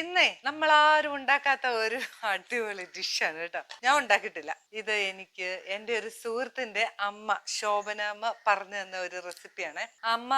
ഇന്നേ നമ്മൾ ആരും ഉണ്ടാക്കാത്ത ഒരു അടിപൊളി ഡിഷാണ് കേട്ടോ. ഞാൻ ഉണ്ടാക്കിയിട്ടില്ല. ഇത് എനിക്ക് എന്റെ ഒരു സുഹൃത്തിന്റെ അമ്മ ശോഭന അമ്മ പറഞ്ഞു തന്ന ഒരു റെസിപ്പിയാണ്. അമ്മ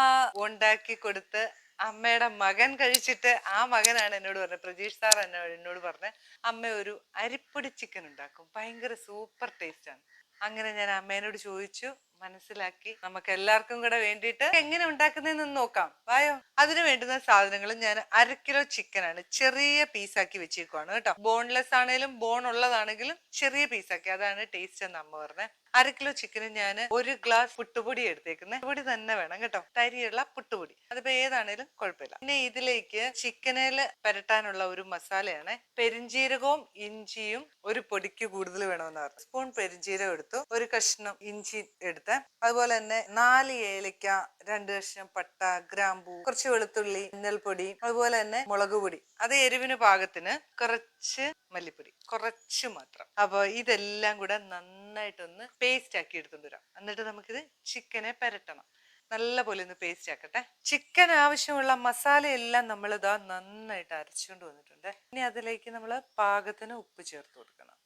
ഉണ്ടാക്കി കൊടുത്ത് അമ്മയുടെ മകൻ കഴിച്ചിട്ട് ആ മകനാണ് എന്നോട് പറഞ്ഞത്. പ്രജീഷ് സാർ എന്നോട് എന്നോട് പറഞ്ഞത്. അമ്മ ഒരു അരിപ്പൊടി ചിക്കൻ ഉണ്ടാക്കും. ഭയങ്കര സൂപ്പർ ടേസ്റ്റ് ആണ്. അങ്ങനെ ഞാൻ അമ്മേനോട് ചോദിച്ചു മനസ്സിലാക്കി നമുക്ക് എല്ലാവർക്കും കൂടെ വേണ്ടിയിട്ട് എങ്ങനെ ഉണ്ടാക്കുന്നതെന്ന് നോക്കാം. വായോ. അതിന് വേണ്ടുന്ന സാധനങ്ങൾ ഞാൻ അര കിലോ ചിക്കൻ ആണ് ചെറിയ പീസാക്കി വെച്ചേക്കുവാണ് കേട്ടോ. ബോൺലെസ് ആണെങ്കിലും ബോൺ ഉള്ളതാണെങ്കിലും ചെറിയ പീസാക്കി അതാണ് ടേസ്റ്റ് എന്ന് അമ്മ പറഞ്ഞത് അര കിലോ ചിക്കന് ഞാൻ ഒരു ഗ്ലാസ് പുട്ടുപൊടി എടുത്തേക്കുന്നത് പൊടി തന്നെ വേണം കേട്ടോ. തരിയുള്ള പുട്ടുപൊടി. അതിപ്പോ ഏതാണേലും കുഴപ്പമില്ല. പിന്നെ ഇതിലേക്ക് ചിക്കനിൽ പരട്ടാനുള്ള ഒരു മസാലയാണ്. പെരിഞ്ചീരകവും ഇഞ്ചിയും ഒരു പൊടിക്ക് കൂടുതൽ വേണമെന്ന് പറഞ്ഞു. സ്പൂൺ പെരിഞ്ചീരകം എടുത്തു. ഒരു കഷ്ണം ഇഞ്ചി എടുത്ത്. അതുപോലെ തന്നെ നാല് ഏലക്ക രണ്ട് കഷ്ണം പട്ട ഗ്രാമ്പൂ കുറച്ച് വെളുത്തുള്ളി ഇന്നൽപ്പൊടി അതുപോലെ തന്നെ മുളക് പൊടി. അത് എരിവിന് പാകത്തിന് കുറച്ച് മല്ലിപ്പൊടി. കുറച്ച് മാത്രം. അപ്പോൾ ഇതെല്ലാം കൂടെ നന്നായിട്ടൊന്ന് പേസ്റ്റ് ആക്കി എടുത്തുകൊണ്ട് വരാം എന്നിട്ട് നമുക്കിത് ചിക്കനെ പരട്ടണം. നല്ല പോലെ ഒന്ന് പേസ്റ്റ് ആക്കട്ടെ. ചിക്കൻ ആവശ്യമുള്ള മസാല എല്ലാം നമ്മൾ ഇതാ നന്നായിട്ട് അരച്ചുകൊണ്ട് വന്നിട്ടുണ്ട്. ഇനി അതിലേക്ക് നമ്മൾ പാകത്തിന് ഉപ്പ് ചേർത്ത് കൊടുക്കണം.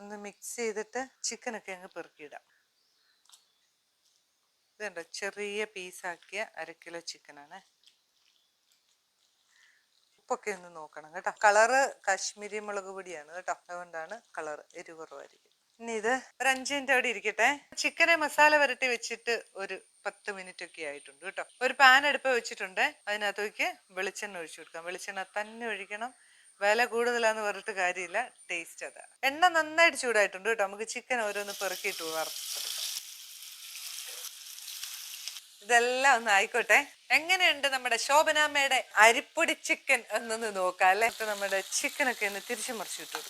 ഒന്ന് മിക്സ് ചെയ്തിട്ട് ചിക്കനൊക്കെ അങ്ങ് പെറുക്കിയിടാം. ഇതുണ്ടോ ചെറിയ പീസാക്കിയ അര കിലോ ചിക്കനാണ് ഉപ്പൊക്കെ ഒന്ന് നോക്കണം കേട്ടോ. കളറ് കാശ്മീരി മുളക് പൊടിയാണ് കേട്ടോ. അതുകൊണ്ടാണ് കളർ എരിവ് കുറവായിരിക്കും. ഇനി ഇത് ഒരു അഞ്ച് മിനിറ്റ് അവിടെ ഇരിക്കട്ടെ. ചിക്കനെ മസാല വരട്ടി വെച്ചിട്ട് ഒരു പത്ത് മിനിറ്റ് ഒക്കെ ആയിട്ടുണ്ട് കേട്ടോ. ഒരു പാൻ അടുപ്പ് വെച്ചിട്ടുണ്ട്. അതിനകത്തേക്ക് വെളിച്ചെണ്ണ ഒഴിച്ചു കൊടുക്കാം. വെളിച്ചെണ്ണ തന്നെ ഒഴിക്കണം. വില കൂടുതലാന്ന് പറഞ്ഞിട്ട് കാര്യമില്ല. ടേസ്റ്റ് അതാ. എണ്ണ നന്നായിട്ട് ചൂടായിട്ടുണ്ട് കേട്ടോ. നമുക്ക് ചിക്കൻ ഓരോന്ന് പെറുക്കിയിട്ട് വറുത്തെടുക്കാം ഇതെല്ലാം ഒന്ന് ആയിക്കോട്ടെ. എങ്ങനെയുണ്ട് നമ്മുടെ ശോഭനാമ്മയുടെ അരിപ്പൊടി ചിക്കൻ എന്നൊന്ന് നോക്കാം അല്ലെ? ഇപ്പൊ നമ്മുടെ ചിക്കനൊക്കെ ഒന്ന് തിരിച്ചു മറിച്ചിട്ടു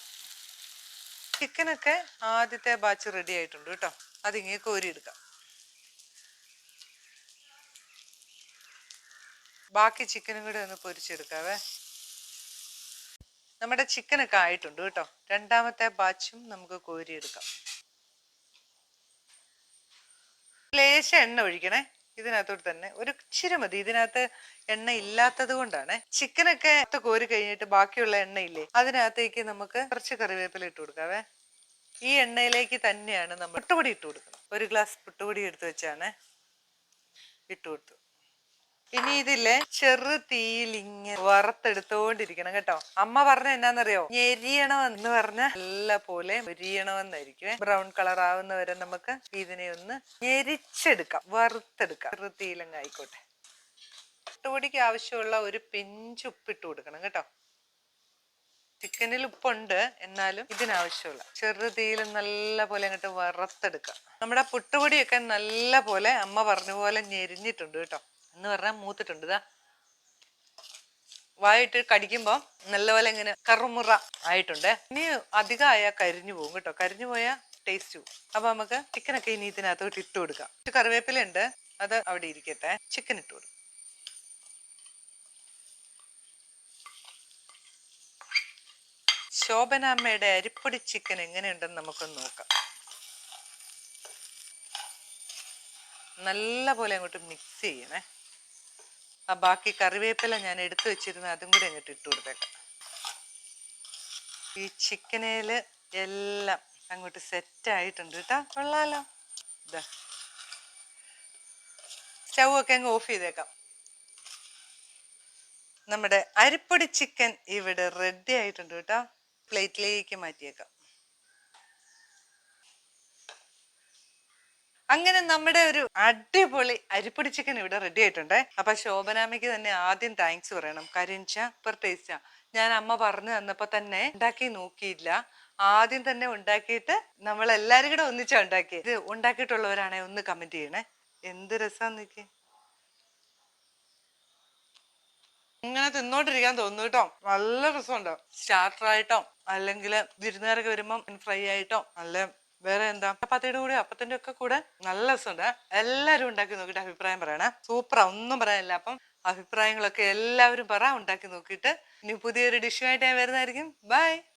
ചിക്കനൊക്കെ ആദ്യത്തെ ബാച്ച് റെഡി ആയിട്ടുണ്ട് കേട്ടോ. അതിങ്ങനെ കോരിയെടുക്കാം ബാക്കി ചിക്കനും കൂടെ ഒന്ന് പൊരിച്ചെടുക്കാവേ. നമ്മുടെ ചിക്കനൊക്കെ ആയിട്ടുണ്ട് കേട്ടോ. രണ്ടാമത്തെ ബാച്ചും നമുക്ക് കോരിയെടുക്കാം. ലേശ എണ്ണ ഒഴിക്കണേ. ഇതിനകത്തോട്ട് തന്നെ ഒരു ഇച്ചിരി മതി. ഇതിനകത്ത് എണ്ണ ഇല്ലാത്തത് കൊണ്ടാണ്. ചിക്കനൊക്കെ കോരി കഴിഞ്ഞിട്ട് ബാക്കിയുള്ള എണ്ണയില്ലേ അതിനകത്തേക്ക് നമുക്ക് കുറച്ച് കറിവേപ്പില ഇട്ട് കൊടുക്കാവേ. ഈ എണ്ണയിലേക്ക് തന്നെയാണ് നമ്മൾ പുട്ടുപൊടി ഇട്ട് കൊടുക്കുന്നത്. ഒരു ഗ്ലാസ് പുട്ടുപൊടി എടുത്ത് വെച്ചാണ് ഇട്ട് കൊടുത്തു ഇനി ഇതിൽ ചെറു തീയിൽ ഇങ്ങനെ വറുത്തെടുത്തോണ്ടിരിക്കണം കേട്ടോ. അമ്മ പറഞ്ഞ എന്നാന്നറിയോ? ഞെരിയണമെന്ന് പറഞ്ഞ നല്ല പോലെ ഒരിയണമെന്നായിരിക്കും ബ്രൗൺ കളർ ആവുന്ന വരെ നമുക്ക് ഇതിനെ ഒന്ന് ഞെരിച്ചെടുക്കാം വറുത്തെടുക്കാം. ചെറു തീയിലങ്ങ് ആയിക്കോട്ടെ. ഇട്ടുപൊടിക്ക് ആവശ്യമുള്ള ഒരു പിഞ്ച് ഉപ്പിട്ട് കൊടുക്കണം കേട്ടോ. ചിക്കനിൽ ഉപ്പുണ്ട് എന്നാലും ഇതിനാവശ്യമുള്ള. ചെറുതീയിൽ നല്ല പോലെ അങ്ങോട്ട് വറുത്തെടുക്കാം. നമ്മുടെ പുട്ടുപൊടിയൊക്കെ നല്ല പോലെ അമ്മ പറഞ്ഞ പോലെ ഞെരിഞ്ഞിട്ടുണ്ട് കേട്ടോ. എന്ന് പറഞ്ഞാൽ മൂത്തിട്ടുണ്ട്. ഇതാ. വായിട്ട് കടിക്കുമ്പോൾ നല്ലപോലെ ഇങ്ങനെ കറുമുറ ആയിട്ടുണ്ട്. ഇനി അധികമായാൽ കരിഞ്ഞു പോകും കേട്ടോ. കരിഞ്ഞു പോയാൽ ടേസ്റ്റ് പോകും അപ്പൊ നമുക്ക് ചിക്കനൊക്കെ ഇനി ഇതിനകത്തോട്ട് ഇട്ട് കൊടുക്കാം. കറിവേപ്പില ഉണ്ട്. അത് അവിടെ ഇരിക്കട്ടെ. ചിക്കൻ ഇട്ട് കൊടുക്കും. ശോഭനാമ്മയുടെ അരിപ്പൊടി ചിക്കൻ എങ്ങനെയുണ്ടെന്ന് നമുക്കൊന്ന് നോക്കാം. നല്ല പോലെ അങ്ങോട്ട് മിക്സ് ചെയ്യണേ. ആ ബാക്കി കറിവേപ്പില ഞാൻ എടുത്തു വെച്ചിരുന്ന അതും കൂടി അങ്ങോട്ട് ഇട്ട് കൊടുത്തേക്കാം. ഈ ചിക്കനേൽ എല്ലാം അങ്ങോട്ട് സെറ്റ് ആയിട്ടുണ്ട് കേട്ടോ. കൊള്ളാലോ. ഇതാ സ്റ്റൗ അങ്ങ് ഓഫ് ചെയ്തേക്കാം. നമ്മുടെ അരിപ്പൊടി ചിക്കൻ ഇവിടെ റെഡി ആയിട്ടുണ്ട് കേട്ടോ. പ്ലേറ്റിലേക്ക് മാറ്റിയേക്കാം. അങ്ങനെ നമ്മുടെ ഒരു അടിപൊളി അരിപ്പൊടി ചിക്കൻ ഇവിടെ റെഡി ആയിട്ടുണ്ട്. അപ്പൊ ശോഭനാമയ്ക്ക് തന്നെ ആദ്യം താങ്ക്സ് പറയണം. സൂപ്പർ ടേസ്റ്റാ ഞാൻ അമ്മ പറഞ്ഞു തന്നപ്പോ തന്നെ ഉണ്ടാക്കി നോക്കിയില്ല. ആദ്യം തന്നെ ഉണ്ടാക്കിയിട്ട് നമ്മൾ എല്ലാരും കൂടെ ഒന്നിച്ചാ ഉണ്ടാക്കി ഇത് ഉണ്ടാക്കിയിട്ടുള്ളവരാണെ ഒന്ന് കമന്റ് ചെയ്യണേ. എന്ത് രസാന്ന് നിക്ക് ഇങ്ങനെ തിന്നോണ്ടിരിക്കാൻ തോന്നുന്നു കേട്ടോ. നല്ല രസമുണ്ട്. സ്റ്റാർട്ടർ ആയിട്ടോ അല്ലെങ്കിൽ വിരുന്നുകാരൊക്കെ വരുമ്പം ഫ്രൈ ആയിട്ടോ നല്ല വേറെ എന്താ? ചപ്പാത്തിയുടെ കൂടെ അപ്പത്തിന്റെ ഒക്കെ കൂടെ നല്ല രസമുണ്ട്. എല്ലാവരും ഉണ്ടാക്കി നോക്കിയിട്ട് അഭിപ്രായം പറയണേ. സൂപ്പറാ ഒന്നും പറയാനില്ല. അപ്പം അഭിപ്രായങ്ങളൊക്കെ എല്ലാവരും പറ ഉണ്ടാക്കി നോക്കിയിട്ട്. ഇനി പുതിയൊരു ഡിഷുമായിട്ട് ഞാൻ വരുന്നതായിരിക്കും. ബൈ